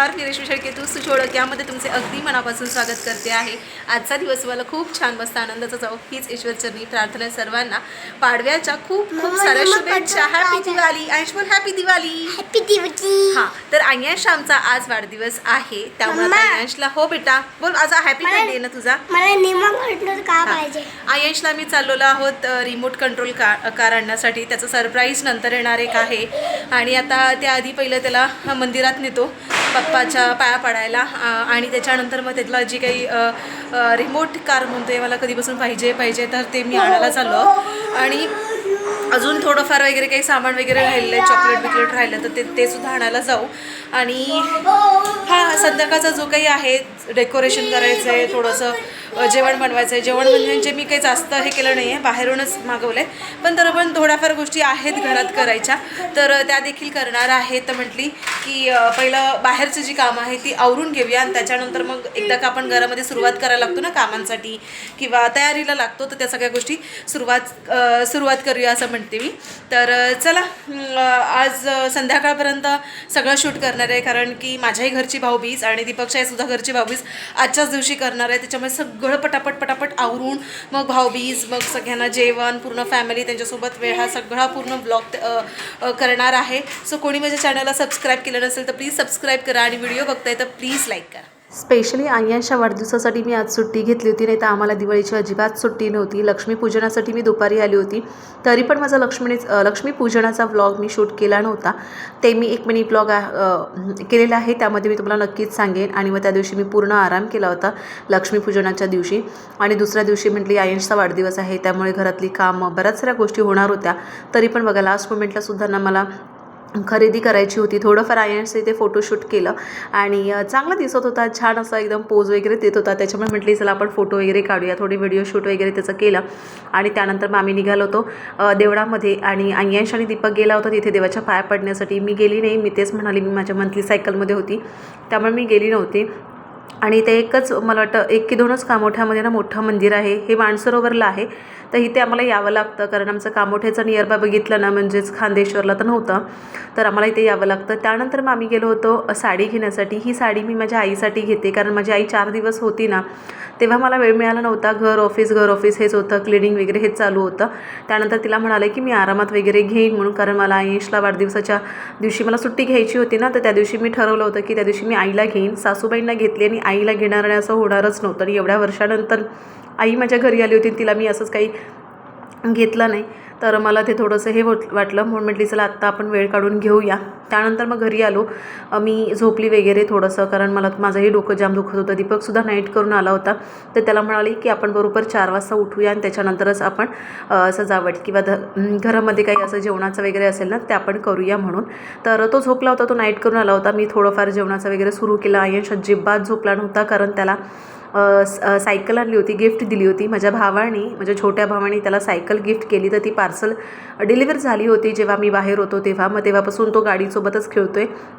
नमस्कार मी रेशमी शेळके तू सुचोळक यामध्ये तुमचे अगदी मनापासून स्वागत करते आहे. आजचा दिवस मला खूप छान मस्त आनंदाचा जाऊ हीच ईश्वरचरणी प्रार्थना सर्वांना. पाडव्याच्या खूप खूप मम्मा, साऱ्या शुभेच्छा. हॅपी. दिवाळी. बोल हॅपी दिवाळी. हॅपी दिवाळी. हा तर आय्यांश आमचा आज वाढदिवस आहे. त्यामुळे. आय्यांशला हो बेटा बोल आज हॅपी बर्थडे ना तुझा? मला निमा पार्टनर का हा. पाहिजे? आयंशला मी चाललेलो आहोत रिमोट कंट्रोल कार आणण्यासाठी. त्याचं सरप्राईज नंतर येणार एक आहे. आणि आता त्याआधी पहिलं त्याला मंदिरात नेतो. बाप्पाच्या पाया पडायला आणि त्याच्यानंतर मग त्यातला जी काही रिमोट कार म्हणतोय मला कधीपासून पाहिजे पाहिजे तर ते मी आणायला चाललो आहोत. आणि अजून थोडंफार वगैरे काही सामान वगैरे राहिलं आहे चॉकलेट बिकलेट राहिलं तर ते ते सुद्धा आणायला जाऊ आणि हा संध्याकाळचा जो काही आहे डेकोरेशन करायचं आहे थोडंसं जेवण बनवायचं आहे जेवण म्हणजे मी काही जास्त हे केलं नाही आहे बाहेरूनच मागवलं आहे पण तर पण थोड्याफार गोष्टी आहेत घरात करायच्या. तर त्या देखील करणार आहे तर म्हटली की पहिलं बाहेरची जी कामं आहे ती आवरून घेऊया. आणि त्याच्यानंतर मग एकदा का आपण घरामध्ये सुरुवात करायला लागतो ना कामांसाठी किंवा तयारीला लागतो तर त्या सगळ्या गोष्टी सुरुवात सुरुवात करूया असं म्हणते मी. तर चला आज संध्याकाळपर्यंत सगळं शूट करणार आहे कारण की माझ्याही घरची भाऊबीज आणि दीपकच्याही सुद्धा घरची भाऊबीज आजच्याच दिवशी करणार आहे. त्याच्यामुळे सगळं पटापट पटापट आवरून मग भाऊबीज मग सगळ्यांना जेवण पूर्ण फॅमिली त्यांच्यासोबत वेळ हा सगळा पूर्ण ब्लॉग करणार आहे. सो कोणी माझ्या चॅनलला सबस्क्राईब केलं नसेल तर प्लीज सबस्क्राईब करा आणि व्हिडिओ बघताय तर प्लीज लाईक करा. स्पेशली आय्यांच्या वाढदिवसासाठी मी आज सुट्टी घेतली होती नाही तर आम्हाला दिवाळीची अजिबात सुट्टी नव्हती. लक्ष्मीपूजनासाठी मी दुपारी आली होती. तरी पण माझा लक्ष्मी लक्ष्मीपूजनाचा व्लॉग मी शूट केला नव्हता. ते मी एक मिनी ब्लॉग केलेला आहे त्यामध्ये मी तुम्हाला नक्कीच सांगेन. आणि मग त्या दिवशी मी पूर्ण आराम केला होता लक्ष्मीपूजनाच्या दिवशी. आणि दुसऱ्या दिवशी म्हटली आयंशचा वाढदिवस आहे त्यामुळे घरातली कामं बऱ्याच साऱ्या गोष्टी होणार होत्या. तरी पण बघा लास्ट मोमेंटला सुद्धा ना मला खरेदी करायची होती. थोडंफार आयन्स इथे फोटोशूट केलं आणि चांगला दिसत होता. छान असा एकदम पोज वगैरे देत होता. त्याच्यामुळे म्हटली चला आपण फोटो वगैरे काढूया. थोडी व्हिडिओ शूट वगैरे त्याचं केलं आणि त्यानंतर मग आम्ही निघालो होतो देवळामध्ये आणि आय्यांश आणि दीपक गेला होता तिथे देवाच्या पाया पडण्यासाठी. मी गेली नाही. मी तेच म्हणाली मी माझ्या मंथली सायकलमध्ये होती. त्यामुळे मी गेली नव्हती. आणि ते एकच मला वाटतं एक की दोनच कामोठ्यामध्ये ना मोठं मंदिर आहे. हे माणसरोवरला आहे. तर इथे आम्हाला यावं लागतं. कारण आमचं कामोठ्याचं नियरबाय बघितलं ना म्हणजेच खांदेश्वरला तर नव्हतं तर आम्हाला इथे यावं लागतं. त्यानंतर मग आम्ही गेलो होतो साडी घेण्यासाठी. ही साडी मी माझ्या आईसाठी घेते. कारण माझी आई चार दिवस होती ना तेव्हा मला वेळ मिळाला नव्हता. घर ऑफिस घर ऑफिस हेच होतं. क्लिनिंग वगैरे हेच चालू होतं. त्यानंतर तिला म्हणाले की मी आरामात वगैरे घेईन. म्हणून कारण मला आईशला वाढदिवसाच्या दिवशी मला सुट्टी घ्यायची होती ना तर त्या दिवशी मी ठरवलं होतं की त्या दिवशी मी आईला घेईन. सासूबाईंना घेतली आणि आईला घेणार आणि असं होणारच नव्हतं. आणि एवढ्या वर्षानंतर आई माझ्या घरी आली होती आणि तिला मी असंच काही घेतलं नाही. तर मला ते थोडंसं हे होत वाटलं. म्हणून म्हटली चला आत्ता आपण वेळ काढून घेऊया. त्यानंतर मग घरी आलो. मी झोपली वगैरे थोडंसं कारण मला माझंही डोकं जाम दुखत होतं. दीपकसुद्धा नाईट करून आला होता. तर त्याला म्हणाली की आपण बरोबर चार वाजता उठूया आणि त्याच्यानंतरच आपण सजावट किंवा ध घरामध्ये काही असं जेवणाचं वगैरे असेल ना ते आपण करूया म्हणून. तर तो झोपला होता तो नाईट करून आला होता. मी थोडंफार जेवणाचं वगैरे सुरू केलं. आयंश अजिबात झोपला नव्हता कारण त्याला सायकल आणली होती गिफ्ट दिली होती. माझ्या भावाने माझ्या छोट्या भावाने त्याला सायकल गिफ्ट केली तर ती पार्सल डिलिव्हर झाली होती. जेव्हा मी बाहेर होतो तेव्हा मग तेव्हापासून तो गाडीसोबतच खेळतो आहे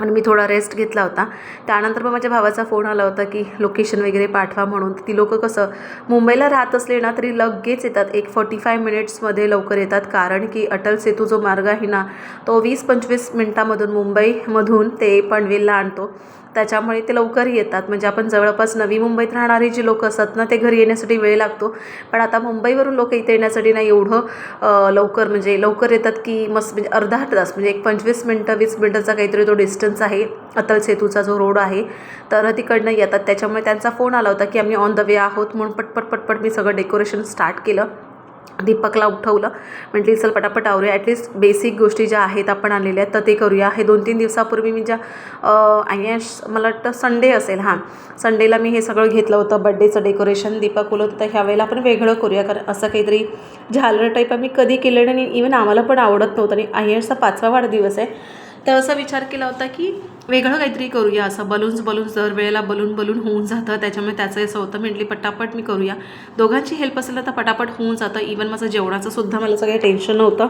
आणि मी थोडा रेस्ट घेतला होता. त्यानंतर मग माझ्या भावाचा फोन आला होता की लोकेशन वगैरे पाठवा म्हणून. ती लोकं कसं मुंबईला राहत असले ना तरी लगेच येतात. एक फॉर्टी फाय मिनिट्समध्ये लवकर येतात. कारण की अटल सेतू जो मार्ग आहे ना तो वीस पंचवीस मिनटामधून मुंबईमधून ते पनवेलला आणतो. त्याच्यामुळे ते लवकर येतात. म्हणजे आपण जवळपास नवी मुंबईत राहणारी जी लोक असतात ना ते घरी येण्यासाठी वेळ लागतो. पण आता मुंबईवरून लोक इथे येण्यासाठी ना एवढं लवकर म्हणजे लवकर येतात की मस्त म्हणजे अर्धा तास म्हणजे एक पंचवीस मिनटं वीस मिनटाचा काहीतरी तो डिस्टन्स आहे. अतल सेतूचा जो रोड आहे तर तिकडनं येतात. त्याच्यामुळे त्यांचा फोन आला होता की आम्ही ऑन द वे आहोत म्हणून पटपट पटपट मी सगळं डेकोरेशन स्टार्ट केलं. दीपकला उठवलं. म्हटली चल पटापट आवरूया. ॲटलिस्ट बेसिक गोष्टी ज्या आहेत आपण आलेल्या आहेत तर ते करूया. हे दोन तीन दिवसापूर्वी मी ज्या आयश मला वाटतं संडे असेल हां. संडेला मी हे सगळं घेतलं होतं. बड्डेचं डेकोरेशन दीपक बोलत होतं. ह्या वेळेला आपण वेगळं करूया. कारण असं काहीतरी झालर टाईप आम्ही कधी केलं नाही. इवन आम्हाला पण आवडत नव्हतं. आणि आयशचा पाचवा वाढदिवस आहे. तर असा विचार केला होता की वेगळं काहीतरी करूया असं बलून्स बलून्स दरवेळेला बलून बलून होऊन जातं त्याच्यामुळे त्याचं असं होतं म्हटली पटापट मी करूया. दोघांची हेल्प असेल तर पटापट होऊन जातं इवन माझं जेवणाचं सुद्धा मला सगळं टेन्शन नव्हतं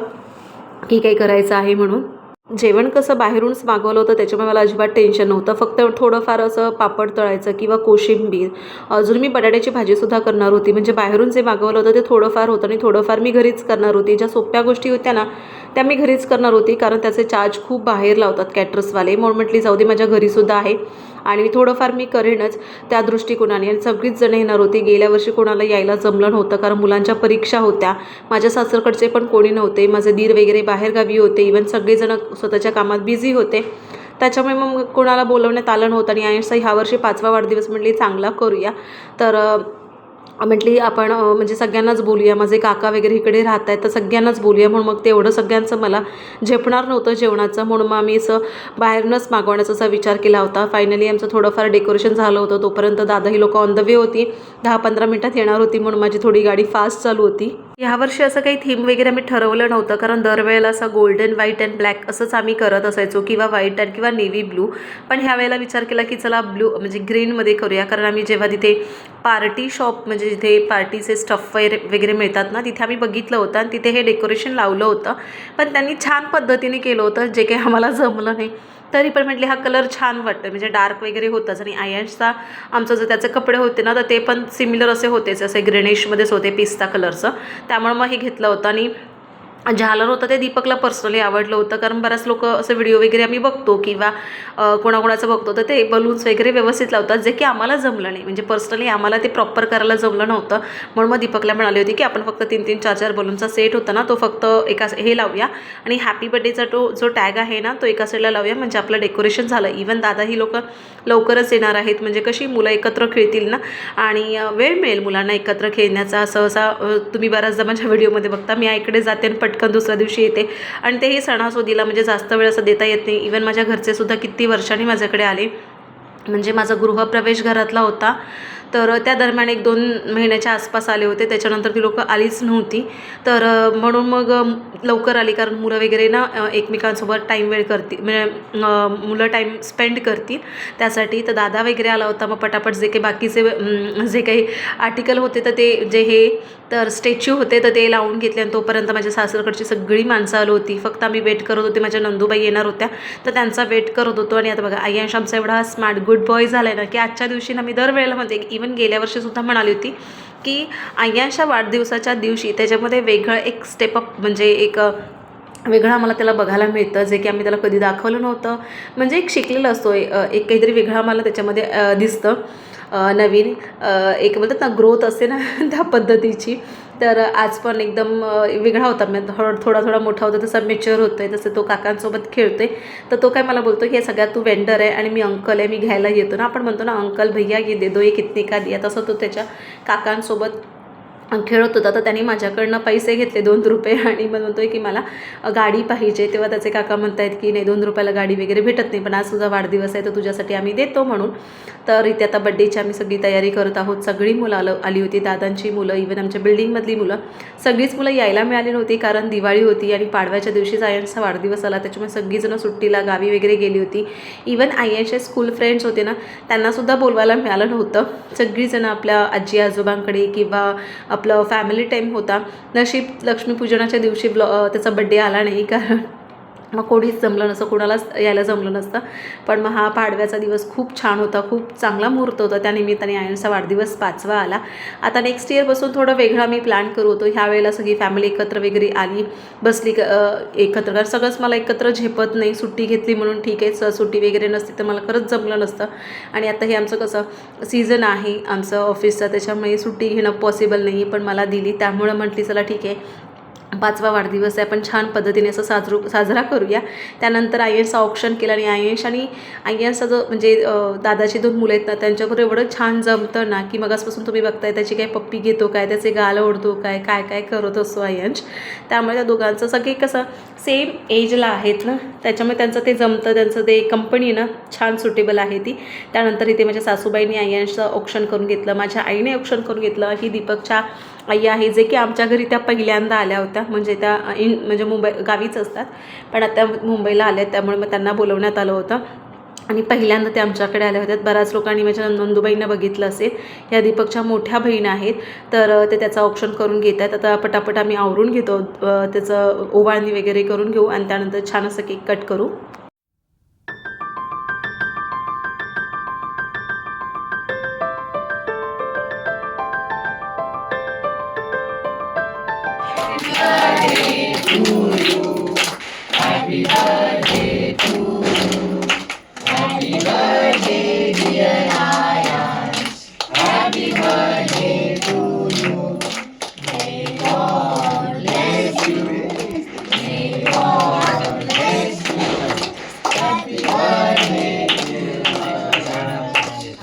की काही करायचं आहे म्हणून. जेवण कसं बाहेरूनच मागवलं होतं त्याच्यामुळे मला अजिबात टेन्शन नव्हतं. फक्त थोडंफार असं पापड तळायचं किंवा कोशिंबीर. अजून मी बटाट्याची भाजीसुद्धा करणार होती. म्हणजे बाहेरून जे मागवलं होतं ते थोडंफार होतं आणि थोडंफार मी घरीच करणार होती. ज्या सोप्या गोष्टी होत्या ना त्या मी घरीच करणार होती. कारण त्याचे चार्ज खूप बाहेर लावतात कॅटरसवाले म्हणून म्हटली जाऊ दे माझ्या घरीसुद्धा आहे. आणि थोडंफार मी करेनच त्या दृष्टिकोनाने. आणि सगळीच जण येणार होती. गेल्या वर्षी कोणाला यायला जमलं नव्हतं कारण मुलांच्या परीक्षा होत्या. माझ्या सासरकडचे पण कोणी नव्हते. माझे दीर वगैरे बाहेरगावी होते. इवन सगळेजण स्वतःच्या कामात बिझी होते. त्याच्यामुळे मग कोणाला बोलवण्यात आलं नव्हतं. आणि आयन्सचा ह्या वर्षी पाचवा वाढदिवस म्हणली चांगला करूया. तर म्हटली आपण म्हणजे सगळ्यांनाच बोलूया. माझे काका वगैरे इकडे राहत आहेत तर सगळ्यांनाच बोलूया. म्हणून मग तेवढं सगळ्यांचं मला झेपणार नव्हतं जेवणाचं. म्हणून मग आम्ही असं बाहेरूनच मागवण्याचा असा विचार केला होता. फायनली आमचं थोडंफार डेकोरेशन झालं होतं. तोपर्यंत दादा ही लोकं ऑन द वे होती. दहा पंधरा मिनटात येणार होती. म्हणून माझी थोडी गाडी फास्ट चालू होती. यावर्षी असं काही थीम वगैरे आम्ही ठरवलं नव्हतं कारण दरवेळेला असं गोल्डन व्हाईट अँड ब्लॅक असंच आम्ही करत असायचो किंवा व्हाईट अँड किंवा नेव्ही ब्लू पण ह्या वेळेला विचार केला की चला ब्लू म्हणजे ग्रीनमध्ये करूया कारण आम्ही जेव्हा तिथे पार्टी शॉप म्हणजे जिथे पार्टीचे स्टफ वगैरे वगैरे मिळतात ना तिथे आम्ही बघितलं होतं आणि तिथे हे डेकोरेशन लावलं होतं. पण त्यांनी छान पद्धतीने केलं होतं जे काही आम्हाला जमलं नाही. तरी पण म्हटले हा कलर छान वाटतं म्हणजे डार्क वगैरे होताच आणि आयन्सचा आमचं जर त्याचे कपडे होते ना तर ते पण सिमिलर असे होतेच. असे ग्रेनिशमध्येच होते पिस्ता कलरचं. त्यामुळे मग हे घेतलं होतं आणि झालर होतं ते दीपकला पर्सनली आवडलं होतं कारण बऱ्याच लोक असं व्हिडिओ वगैरे आम्ही बघतो किंवा कोणाकोणाचं बघतो तर ते बलून्स वगैरे व्यवस्थित लावतात जे की आम्हाला जमलं नाही. म्हणजे पर्सनली आम्हाला ते प्रॉपर करायला जमलं नव्हतं. म्हणून मग दीपकला म्हणाली होती की आपण फक्त तीन तीन चार चार बलूनचा सेट होता ना तो फक्त एका हे लावूया. आणि हॅपी बर्थडेचा तो जो टॅग आहे ना तो एका साईडला लावूया. म्हणजे आपलं डेकोरेशन झालं. इवन दादा ही लोक लवकरच येणार आहेत. म्हणजे कशी मुलं एकत्र खेळतील ना? आणि वेळ मिळेल मुलांना एकत्र खेळण्याचा? सहसा तुम्ही बऱ्याचदा माझ्या व्हिडिओमध्ये बघता. मी आईकडे जाते आणि पटकन दुसऱ्या दिवशी येते. आणि तेही सणासुदीला म्हणजे जास्त वेळ असं देता येत नाही. इवन माझ्या घरचेसुद्धा किती वर्षांनी माझ्याकडे आले. म्हणजे माझा गृहप्रवेश घरातला होता. तर त्या दरम्यान एक दोन महिन्याच्या आसपास आले होते. त्याच्यानंतर ती लोकं आलीच नव्हती. तर म्हणून मग लवकर आली कारण मुलं वगैरे ना एकमेकांसोबत टाईम वेळ करतील म्हणजे मुलं टाईम स्पेंड करतील. त्यासाठी तर दादा वगैरे आला होता. मग पटापट जे काही बाकीचे जे काही आर्टिकल होते तर ते जे हे तर स्टॅच्यू होते तर ते लावून घेतले. आणि तोपर्यंत माझ्या सासरकडची सगळी माणसं आली होती. फक्त आम्ही वेट करत होते. माझ्या नंदूबाई येणार होत्या. तर त्यांचा वेट करत होतो. आणि आता बघा आयांश आमचा एवढा स्मार्ट गुड बॉय झाला आहे ना की आजच्या दिवशी ना मी दरवेळेला म्हणजे इवन गेल्या वर्षीसुद्धा म्हणाली होती की आय्यांशा वाढदिवसाच्या दिवशी त्याच्यामध्ये वेगळं एक स्टेपअप म्हणजे एक वेगळं आम्हाला त्याला बघायला मिळतं. जे की आम्ही त्याला कधी दाखवलं नव्हतं. म्हणजे एक शिकलेलं असतो एक काहीतरी वेगळं आम्हाला त्याच्यामध्ये दिसतं. नवीन एक बोलतात ना ग्रोथ असते ना त्या पद्धतीची. तर आज पण एकदम वेगळा होता. म्हणजे थोडा थोडा थोडा मोठा होता तसा मेच्युअर होतो आहे तसं तो काकांसोबत खेळतो आहे तर तो काय मला बोलतो की हे सगळ्यात तू वेंडर आहे आणि मी अंकल आहे मी घ्यायला येतो ना. आपण म्हणतो ना अंकल भैया ये दे दो ये कितने का दिया. तसं तो त्याच्या काकांसोबत खेळत होता तर त्यांनी माझ्याकडनं पैसे घेतले दोन रुपये. आणि मग म्हणतो आहे की मला गाडी पाहिजे. तेव्हा त्याचे काका म्हणत आहेत की नाही दोन रुपयाला गाडी वगैरे भेटत नाही पण आज तुझा वाढदिवस आहे तर तुझ्यासाठी आम्ही देतो म्हणून. तर इथे आता बड्डेची आम्ही सगळी तयारी करत आहोत. सगळी मुलं आलं आली होती दादांची मुलं इवन आमच्या बिल्डिंगमधली मुलं. सगळीच मुलं यायला मिळाली नव्हती कारण दिवाळी होती आणि पाडव्याच्या दिवशीच आयांचा वाढदिवस आला त्याच्यामुळे सगळीजणं सुट्टीला गावी वगैरे गेली होती. इवन आयांचे स्कूल फ्रेंड्स होते ना त्यांनासुद्धा बोलवायला मिळालं नव्हतं. सगळीजणं आपल्या आजी आजोबांकडे किंवा आपलं फॅमिली टाईम होता. नशीब लक्ष्मीपूजनाच्या दिवशी ब्लॉ त्याचा बड्डे आला नाही कारण मग कोणीच जमलं नसतं कोणालाच यायला जमलं नसतं. पण मग हा पाडव्याचा दिवस खूप छान होता खूप चांगला मुहूर्त होता. त्यानिमित्ताने आयनचा वाढदिवस पाचवा आला. आता नेक्स्ट इयरपासून थोडं वेगळं मी प्लॅन करू होतो. ह्या वेळेला सगळी फॅमिली एकत्र वगैरे आली बसली क- एकत्र. कारण सगळंच मला एकत्र झेपत नाही. सुट्टी घेतली म्हणून ठीक आहे स- सुट्टी वगैरे नसती तर मला खरंच जमलं नसतं. आणि आता हे आमचं कसं सीझन आहे आमचं ऑफिसचं त्याच्यामुळे सुट्टी घेणं पॉसिबल नाही पण मला दिली. त्यामुळं म्हटली चला ठीक आहे पाचवा वाढदिवस आहे. आपण छान पद्धतीने असं साजरू साजरा करूया. त्यानंतर आय एनचा ऑप्शन केला आणि आय एन्स आणि आय जो म्हणजे दादाची दोन मुलं आहेत ना त्यांच्याबरोबर एवढं छान जमतं ना की मगासपासून तुम्ही बघताय त्याची काय पप्पी घेतो काय त्याचे गाल ओढतो काय काय काय करत असतो आयंश त्यामुळे त्या दोघांचं सगळे कसं सेम एजला आहेत ना त्याच्यामुळे त्यांचं ते जमतं त्यांचं ते कंपनी ना छान सुटेबल आहे ती. त्यानंतर इथे माझ्या सासूबाईंनी आयंशचं ऑप्शन करून घेतलं माझ्या आईने ऑप्शन करून घेतलं ही दीपकच्या आई आहे जे की आमच्या घरी त्या पहिल्यांदा आल्या होत्या. म्हणजे त्या इन म्हणजे मुंबई गावीच असतात. पण आता मुंबईला आल्या आहेत त्यामुळे मग त्यांना बोलवण्यात आलं होतं. आणि पहिल्यांदा ते आमच्याकडे आल्या होत्या. बऱ्याच लोकांनी म्हणजे माझ्या नंदूबाईंना बघितलं असेल. या दीपकच्या मोठ्या बहीण आहेत. तर ते त्याचं औक्षण करून घेत आहेत. आता पटापट आम्ही आवरून घेतो. त्याचं ओवाळणी वगैरे करून घेऊ. आणि त्यानंतर छान असं केक कट करू. Happy birthday to you. Happy birthday, dear Ayans. Happy birthday to you. May God bless you. May God bless you. Happy birthday.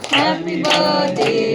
Happy birthday.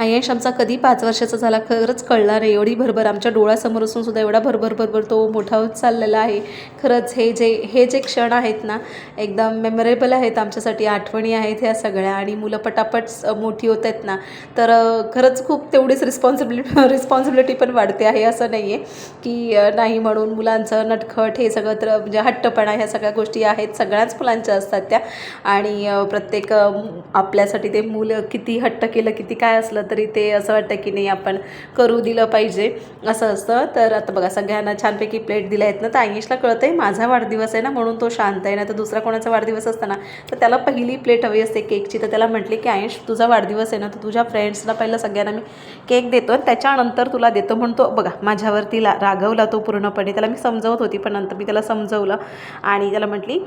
आयश आमचा कधी पाच वर्षाचा झाला खरंच कळला नाही. एवढी भरभर आमच्या डोळ्यासमोर असून सुद्धा एवढा भरभर भरभर तो मोठा होत चाललेला आहे. खरंच हे जे हे जे क्षण आहेत ना एकदम मेमोरेबल आहेत आमच्यासाठी आठवणी आहेत ह्या सगळ्या आणि मुलं पटापट मोठी होत आहेत ना तर खरंच खूप तेवढीच रिस्पॉन्सिबिलिटी रिस्पॉन्सिबिलिटी पण वाढते आहे असं नाही आहे की नाही म्हणून मुलांचं नटखट हे सगळं तर म्हणजे हट्टपणा ह्या सगळ्या गोष्टी आहेत सगळ्याच मुलांच्या असतात त्या. आणि प्रत्येक आपल्यासाठी ते मुलं किती हट्ट केलं किती काय असलं तरी ते असं वाटतं की नाही आपण करू दिलं पाहिजे. असं असतं. तर आता बघा सगळ्यांना छानपैकी प्लेट दिल्या आहेत ना. तर आयुषला कळतं आहे माझा वाढदिवस आहे ना म्हणून तो शांत आहे. ना तर दुसरा कोणाचा वाढदिवस असताना तर त्याला पहिली प्लेट हवी असते केकची तर त्याला म्हटले की आयुष तुझा वाढदिवस आहे ना तर तुझ्या फ्रेंड्सला पहिलं सगळ्यांना मी केक देतो आणि त्याच्यानंतर तुला देतो. म्हणतो बघा माझ्यावरती ला रागवला तो पूर्णपणे. त्याला मी समजवत होती पण नंतर मी त्याला समजवलं. आणि त्याला म्हटली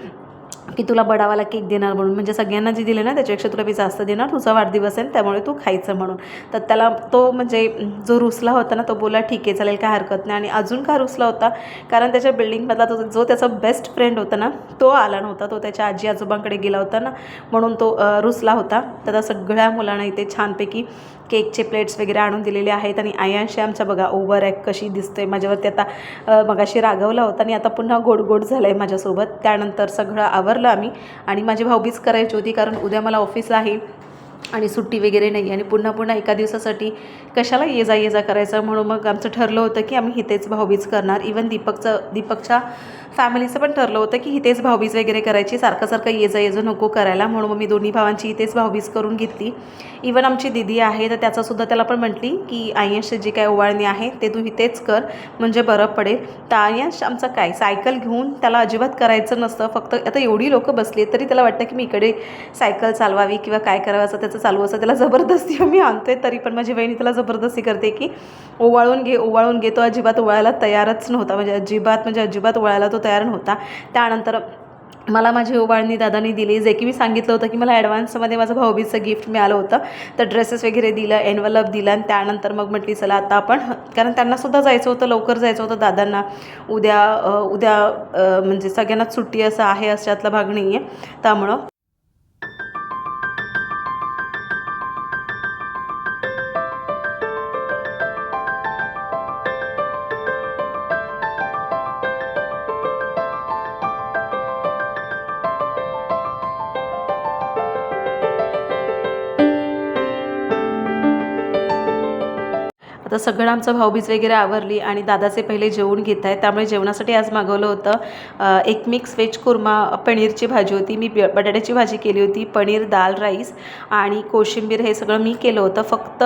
की तुला बडावाला केक देणार म्हणून. म्हणजे सगळ्यांना जे दिले ना त्याच्यापेक्षा तुला मी जास्त देणार. तुझा वाढदिवस आहे त्यामुळे तू खायचं म्हणून. तर त्याला तो म्हणजे जो रुसला होता ना तो बोला ठीक आहे चालेल काय हरकत नाही. आणि अजून का रुसला होता? कारण त्याच्या बिल्डिंगमधला तो जो त्याचा बेस्ट फ्रेंड होता ना तो आला नव्हता. तो त्याच्या आजी आजोबांकडे गेला होता ना म्हणून तो रुसला होता. तर सगळ्या मुलांना इथे छानपैकी केकचे प्लेट्स वगैरे आणून दिलेले आहेत. आणि आयांशी आमच्या बघा ओव्हर ॲक कशी दिसते माझ्यावरती आता मगाशी रागवला होता आणि आता पुन्हा गोड गोड झालं आहे माझ्यासोबत. त्यानंतर सगळं आवरलं आम्ही. आणि माझी भाऊबीज करायची होती कारण उद्या मला ऑफिस आहे आणि सुट्टी वगैरे नाही आणि पुन्हा पुन्हा एका दिवसासाठी कशाला ये जा ये जा करायचं म्हणून मग आमचं ठरलं होतं की आम्ही इथेच भाऊबीज करणार. इवन दीपकचं दीपकच्या फॅमिलीचं पण ठरलं होतं की इथेच भाऊबीज वगैरे करायची सारखं सारखं ये जा ये जा नको करायला. म्हणून मग मी दोन्ही भावांची इथेच भाऊबीज करून घेतली. इवन आमची दिदी आहे तर त्याचासुद्धा त्याला पण म्हटली की आयंश जी काय ओवाळणी आहे ते तू इथेच कर. म्हणजे बरं पडेल. तर आयंश आमचं काय सायकल घेऊन त्याला अजिबात करायचं नसतं. फक्त आता एवढी लोकं बसली आहेत, तरी त्याला वाटतं की मी इकडे सायकल चालवावी किंवा काय करावं असं त्याचं चालू असं त्याला जबरदस्ती मी आणतोय तरी पण माझी बहिणी त्याला जबरदस्ती करते की ओवाळून घे ओवाळून घे. तो अजिबात ओवाळायला तयारच नव्हता. म्हणजे अजिबात म्हणजे अजिबात ओवाळायला तो तयार नव्हता. त्यानंतर मला माझी ओवाळणी दादानी दिली. जे की मी सांगितलं होतं की मला ॲडव्हान्समध्ये माझं भाऊबीजचं गिफ्ट मिळालं होतं. तर ड्रेसेस वगैरे दिलं एनवलप दिलं आणि त्यानंतर मग म्हटली चला आता आपण कारण त्यांनासुद्धा जायचं होतं लवकर जायचं होतं दादांना. उद्या उद्या म्हणजे सगळ्यांनाच सुट्टी असं आहे अशातला भाग नाही आहे त्यामुळं आता सगळं आमचं भाऊबीज वगैरे आवरली आणि दादाचे पहिले जेवण घेत आहेत. त्यामुळे जेवणासाठी आज मागवलं होतं एक मिक्स व्हेज कुर्मा पनीरची भाजी होती. मी ब- बटाट्याची भाजी केली होती पनीर दाल राईस आणि कोशिंबीर हे सगळं मी केलं होतं. फक्त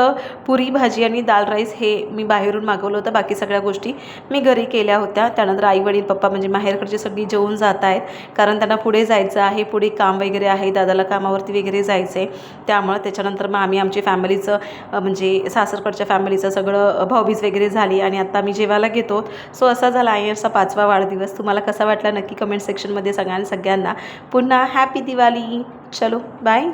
पुरी भाजी आणि दाल राईस हे मी बाहेरून मागवलं होतं. बाकी सगळ्या गोष्टी मी घरी केल्या होत्या. त्यानंतर आई वडील पप्पा म्हणजे माहेरकडची सगळी जेवून जात आहेत. कारण त्यांना पुढे जायचं आहे पुढे काम वगैरे आहे दादाला कामावरती वगैरे जायचं आहे त्यामुळं त्याच्यानंतर मग आम्ही आमची फॅमिलीचं म्हणजे सासरकडच्या फॅमिलीचं सगळं अ, भाऊबीज वगैरे झाली आणि आत्ता आम्ही जेवायला घेतो. सो असा झाला आयर्सचा पाचवा वाढदिवस. तुम्हाला कसा वाटला नक्की कमेंट सेक्शनमध्ये सांगा सगळ्यांना. पुन्हा हॅपी दिवाळी. चलो बाय